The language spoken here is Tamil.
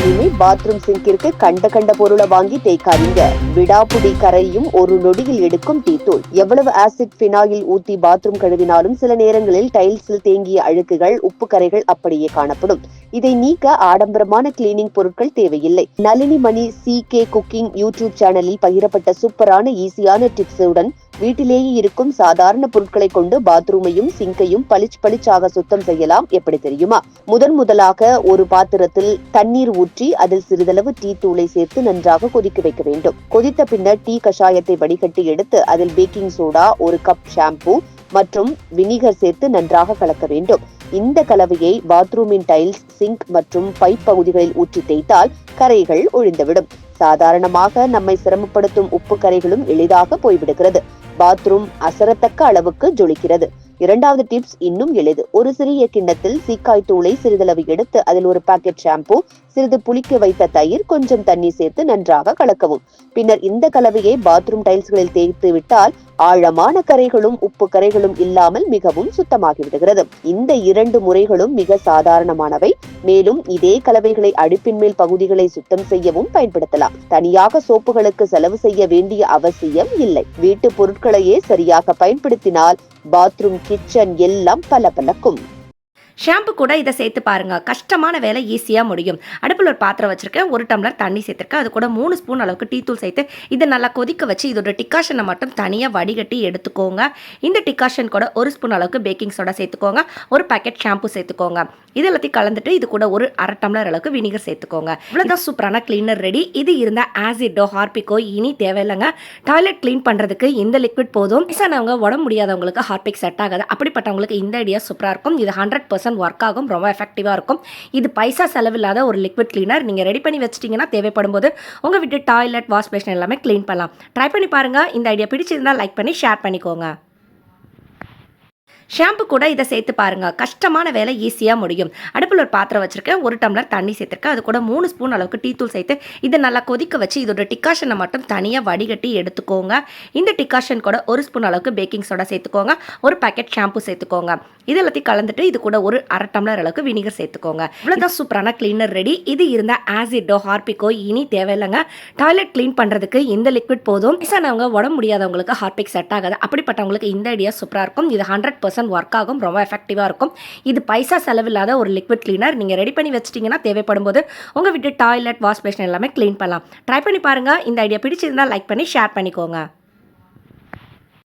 இனிமே பாத்ரூம் சிங்கிற்கு கண்ட கண்ட பொருளை வாங்கி தேய்க்காதீங்க. விடாப்புடி கரையும் ஒரு நொடியில் எடுக்கும் டீ தூள். எவ்வளவு ஆசிட் பினாயில் ஊத்தி பாத்ரூம் கழுவினாலும் சில நேரங்களில் டைல்ஸில் தேங்கிய அழுக்குகள் உப்பு கரைகள் அப்படியே காணப்படும். இதை நீக்க ஆடம்பரமான கிளீனிங் பொருட்கள் தேவையில்லை. Nalini Mani C K cooking YouTube சேனலில் பகிரப்பட்ட சூப்பரான ஈஸியான டிப்ஸுடன் வீட்டிலேயே இருக்கும் சாதாரண பொருட்களை கொண்டு பாத்ரூமையும் சிங்கையும் பளிச் பளிச்சாக சுத்தம் செய்யலாம். எப்படி தெரியுமா? முதன் முதலாக ஒரு பாத்திரத்தில் தண்ணீர் ஊற்றி அதில் சிறிதளவு டீ தூளை சேர்த்து நன்றாக கொதிக்க வைக்க வேண்டும். கொதித்த பின்னர் டீ கஷாயத்தை வடிகட்டி எடுத்து அதில் பேக்கிங் சோடா ஒரு கப் ஷாம்பு மற்றும் வினிகர் சேர்த்து நன்றாக கலக்க வேண்டும். இந்த கலவையை பாத்ரூமின் டைல்ஸ் சிங்க் மற்றும் பைப் பகுதிகளில் ஊற்றி தேய்த்தால் கரைகள் ஒழிந்துவிடும். சாதாரணமாக நம்மை சிரமப்படுத்தும் உப்பு கரைகளும் எளிதாக போய்விடுகிறது. பாத்ரூம் அசரத்தக்க அளவுக்கு ஜொலிக்கிறது. இரண்டாவது டிப்ஸ் இன்னும் எளிது. ஒரு சிறிய கிண்ணத்தில் சீக்காய் தூளை சிறிதளவு எடுத்து அதில் ஒரு பாக்கெட் ஷாம்பு சிறிது புளிக்க வைத்த தயிர் கொஞ்சம் தண்ணி சேர்த்து நன்றாக கலக்கவும். பின்னர் இந்த கலவையை பாத்ரூம் டைல்ஸ்களில் தேய்த்து விட்டால் ஆழமான கரைகளும் உப்பு கரைகளும் இல்லாமல் மிகவும் சுத்தமாகிவிடுகிறது. இந்த இரண்டு முறைகளும் மிக சாதாரணமானவை. மேலும் இதே கலவைகளை அடுப்பின் மேல் பகுதிகளை சுத்தம் செய்யவும் பயன்படுத்தலாம். தனியாக சோப்புகளுக்கு செலவு செய்ய வேண்டிய அவசியம் இல்லை. வீட்டு பொருட்களையே சரியாக பயன்படுத்தினால் பாத்ரூம் கிச்சன் எல்லாம் பளபளக்கும். ஷாம்பு கூட இதை சேர்த்து பாருங்க. கஷ்டமான வேலை ஈஸியாக முடியும். அடுப்பில் ஒரு பாத்திரம் வச்சுருக்கேன். ஒரு டம்ளர் தண்ணி சேர்த்துருக்கேன். அது கூட மூணு ஸ்பூன் அளவுக்கு டீ தூள் சேர்த்து இதை நல்லா கொதிக்க வச்சு இதோட டிகாஷனை மட்டும் தனியாக வடிகட்டி எடுத்துக்கோங்க. இந்த டிகாஷன் கூட ஒரு ஸ்பூன் அளவுக்கு பேக்கிங் சோடா சேர்த்துக்கோங்க. ஒரு பாக்கெட் ஷாம்பு சேர்த்துக்கோங்க. இது எல்லாத்தையும் கலந்துட்டு இது கூட ஒரு அரை டம்ளர் அளவுக்கு வினிகர் சேர்த்துக்கோங்க. இவ்வளோதான் சூப்பரான கிளீனர் ரெடி இது இருந்தால் ஆசிடோ ஹார்பிக்கோ இனி தேவையில்லைங்க. டாய்லெட் க்ளீன் பண்ணுறதுக்கு இந்த லிக்விட் போதும். வயசானவங்க உடம்பு முடியாதவங்களுக்கு ஹார்பிக் செட் ஆகாது. அப்படிப்பட்டவங்களுக்கு இந்த ஐடியா சூப்பராக இருக்கும். இது ஹண்ட்ரட் பர்சன்ட் ஒர்க் ஆகும் ரொம்ப எஃபெக்டிவாக இருக்கும். இது பைசா செலவில்லாத ஒரு லிக்விட் கிளீனர் நீங்கள் ரெடி பண்ணி வச்சிட்டிங்கன்னா தேவைப்படும் போது உங்கள் வீட்டு டாய்லெட் வாஷ் பேஷன் எல்லாமே க்ளீன் பண்ணலாம். ட்ரை பண்ணி பாருங்கள் இந்த ஐடியா பிடிச்சிருந்தா லைக் பண்ணி ஷேர் பண்ணிக்கோங்க. ஷாம்பு கூட இதை சேர்த்து பாருங்கள் கஷ்டமான வேலை ஈஸியாக முடியும். அடுப்பில் ஒரு பாத்திரம் வச்சுருக்கேன். ஒரு டம்ளர் தண்ணி சேர்த்துருக்கேன். அது கூட மூணு ஸ்பூன் அளவுக்கு டீ தூள் சேர்த்து இதை நல்லா கொதிக்க வச்சு இதோட டிகாஷனை மட்டும் தனியாக வடிகட்டி எடுத்துக்கோங்க. இந்த டிகாஷன் கூட ஒரு ஸ்பூன் அளவுக்கு பேக்கிங் சோடா சேர்த்துக்கோங்க. ஒரு பாக்கெட் ஷாம்பு சேர்த்துக்கோங்க. இது எல்லாத்தையும் கலந்துட்டு இது கூட ஒரு அரை டம்ளர் அளவுக்கு வினிகர் சேர்த்துக்கோங்க. இவ்வளோதான் சூப்பரான கிளீனர் ரெடி இது இருந்தால் ஆசிட்டோ ஹார்பிக்கோ இனி தேவையில்லைங்க. டாய்லெட் க்ளீன் பண்ணுறதுக்கு இந்த லிக்விட் போதும். வயசானவங்க உடம்பு முடியாதவங்களுக்கு ஹார்பிக் செட் ஆகாது. அப்படிப்பட்டவங்களுக்கு இந்த ஐடியா சூப்பராக இருக்கும். இது ஹண்ட்ரட் பர்சன்ட் ஒர்க் ஆகும் ரொம்ப எஃபெக்டிவாக இருக்கும். இது பைசா செலவில்லாத ஒரு லிக்விட் கிளீனர் நீங்கள் ரெடி பண்ணி வச்சிட்டிங்கன்னா தேவைப்படும் போது உங்கள் வீட்டு டாய்லெட் வாஷ் பேஷன் எல்லாமே க்ளீன் பண்ணலாம். ட்ரை பண்ணி பாருங்கள் இந்த ஐடியா பிடிச்சிருந்தா லைக் பண்ணி ஷேர் பண்ணிக்கோங்க.